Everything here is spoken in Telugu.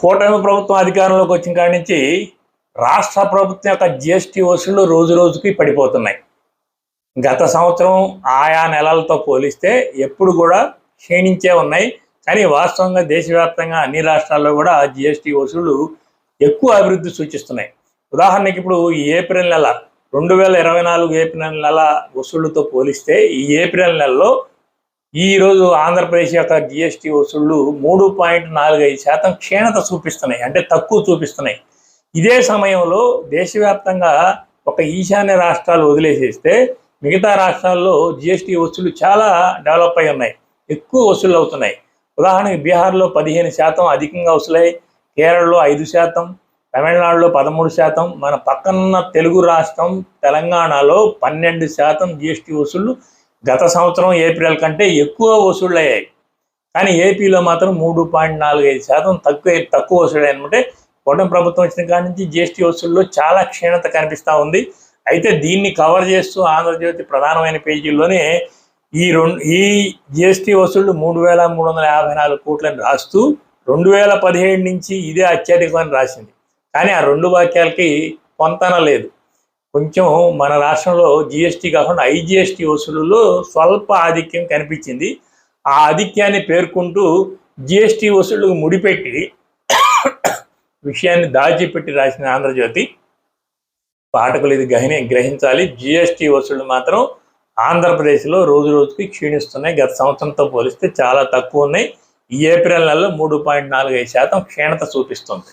కూటమి ప్రభుత్వం అధికారంలోకి వచ్చిన కాడి నుంచి రాష్ట్ర ప్రభుత్వం యొక్క జిఎస్టీ వసూళ్ళు రోజు రోజుకి పడిపోతున్నాయి. గత సంవత్సరం ఆయా నెలలతో పోలిస్తే ఎప్పుడు కూడా క్షీణించే ఉన్నాయి. కానీ వాస్తవంగా దేశవ్యాప్తంగా అన్ని రాష్ట్రాల్లో కూడా జిఎస్టీ వసూళ్ళు ఎక్కువ అభివృద్ధి సూచిస్తున్నాయి. ఉదాహరణకి ఇప్పుడు ఈ ఏప్రిల్ నెల రెండు వేల ఇరవై నాలుగు ఏప్రిల్ నెల వసూళ్ళతో పోలిస్తే ఈ ఏప్రిల్ నెలలో ఈ రోజు ఆంధ్రప్రదేశ్ యొక్క జిఎస్టీ వసూళ్ళు మూడు పాయింట్ నాలుగు ఐదు శాతం క్షీణత చూపిస్తున్నాయి అంటే తక్కువ చూపిస్తున్నాయి. ఇదే సమయంలో దేశవ్యాప్తంగా ఒక ఈశాన్య రాష్ట్రాలు వదిలేసేస్తే మిగతా రాష్ట్రాల్లో జిఎస్టీ వసూళ్ళు చాలా డెవలప్ అయి ఉన్నాయి ఎక్కువ వసూలు అవుతున్నాయి. ఉదాహరణకి బీహార్లో పదిహేను శాతం అధికంగా వసూలై కేరళలో ఐదు శాతం తమిళనాడులో పదమూడు శాతం మన పక్కన తెలుగు రాష్ట్రం తెలంగాణలో పన్నెండు శాతం జిఎస్టీ వసూళ్ళు గత సంవత్సరం ఏప్రిల్ కంటే ఎక్కువ వసూళ్ళయ్యాయి. కానీ ఏపీలో మాత్రం మూడు పాయింట్ నాలుగు ఐదు శాతం తక్కువ తక్కువ వసూలు కూటమి ప్రభుత్వం వచ్చిన కాడి నుంచి జిఎస్టీ వసూళ్ళలో చాలా క్షీణత కనిపిస్తూ ఉంది. అయితే దీన్ని కవర్ చేస్తూ ఆంధ్రజ్యోతి ప్రధానమైన పేజీల్లోనే ఈ రెండు ఈ జిఎస్టీ వసూళ్ళు మూడు వేల మూడు వందల యాభై నాలుగు కోట్లని రాస్తూ రెండు వేల పదిహేడు నుంచి ఇదే అత్యధికమని రాసింది. కానీ ఆ రెండు వాక్యాలకి పొంతన లేదు. కొంచెం మన రాష్ట్రంలో జిఎస్టీ కాకుండా ఐజిఎస్టీ వసూలులో స్వల్ప ఆధిక్యం కనిపించింది. ఆ ఆధిక్యాన్ని పేర్కొంటూ జిఎస్టీ వసూళ్ళకు ముడిపెట్టి విషయాన్ని దాచిపెట్టి రాసిన ఆంధ్రజ్యోతి పాఠకులు ఇది గహని గ్రహించాలి. జిఎస్టీ వసూళ్ళు మాత్రం ఆంధ్రప్రదేశ్లో రోజు రోజుకి క్షీణిస్తున్నాయి. గత సంవత్సరంతో పోలిస్తే చాలా తక్కువ ఉన్నాయి. ఈ ఏప్రిల్ నెలలో మూడు పాయింట్ నాలుగు ఐదు శాతం క్షీణత చూపిస్తుంది.